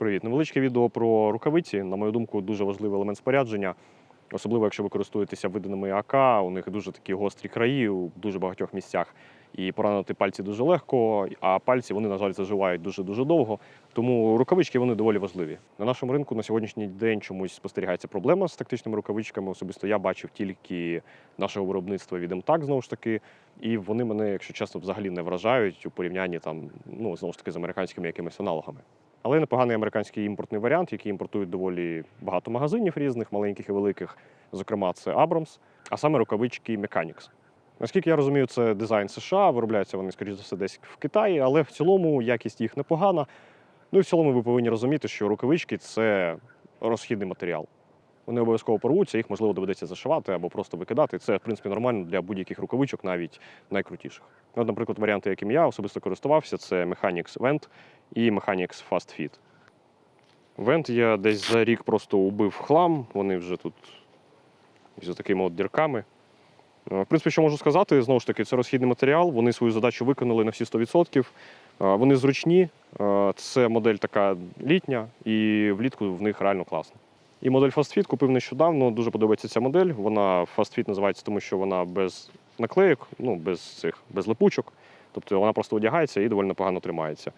Привіт, невеличке відео про рукавиці. На мою думку, дуже важливий елемент спорядження. Особливо, якщо ви користуєтеся виданими АК, у них дуже такі гострі краї у дуже багатьох місцях. І поранити пальці дуже легко, а пальці вони, на жаль, заживають дуже-дуже довго. Тому рукавички вони доволі важливі. На нашому ринку на сьогоднішній день чомусь спостерігається проблема з тактичними рукавичками. Особисто я бачив тільки нашого виробництва від МТАК, знову ж таки, і вони мене, якщо чесно, взагалі не вражають у порівнянні там, ну знову ж таки, з американськими якимись аналогами. Але непоганий американський імпортний варіант, який імпортують доволі багато магазинів різних, маленьких і великих. Зокрема, це Abrams, а саме рукавички Mechanics. Наскільки я розумію, це дизайн США, виробляються вони, скоріш за все, десь в Китаї, але в цілому якість їх непогана. Ну і в цілому ви повинні розуміти, що рукавички це розхідний матеріал. Вони обов'язково порвуться, їх можливо доведеться зашивати або просто викидати. Це, в принципі, нормально для будь-яких рукавичок, навіть найкрутіших. От, наприклад, варіанти, яким я особисто користувався, це Mechanics Vent і Mechanics Fast Fit. Vent я десь за рік просто убив хлам, вони вже тут з такими от дірками. В принципі, що можу сказати, знову ж таки, це розхідний матеріал, вони свою задачу виконали на всі 100%. Е, Вони зручні, це модель така літня, і влітку в них реально класно. І модель FastFit купив нещодавно, дуже подобається ця модель. Вона FastFit називається, тому що вона без наклеїк, ну, без цих, без липучок. Тобто вона просто одягається і доволі непогано тримається.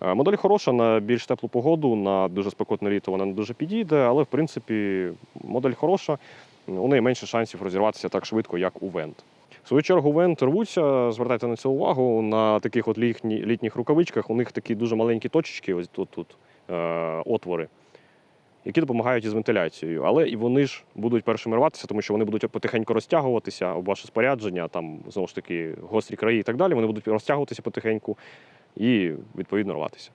Е, Модель хороша на більш теплу погоду, на дуже спекотне літо вона не дуже підійде, але в принципі модель хороша. У неї менше шансів розірватися так швидко, як у Вент. В свою чергу Вент рвуться, звертайте на це увагу. На таких от літні, літніх рукавичках у них такі дуже маленькі точечки, ось тут, тут е, отвори, які допомагають із вентиляцією. Але і вони ж будуть першими рватися, тому що вони будуть потихеньку розтягуватися у ваше спорядження, там знову ж таки гострі краї і так далі. Вони будуть розтягуватися потихеньку і відповідно рватися.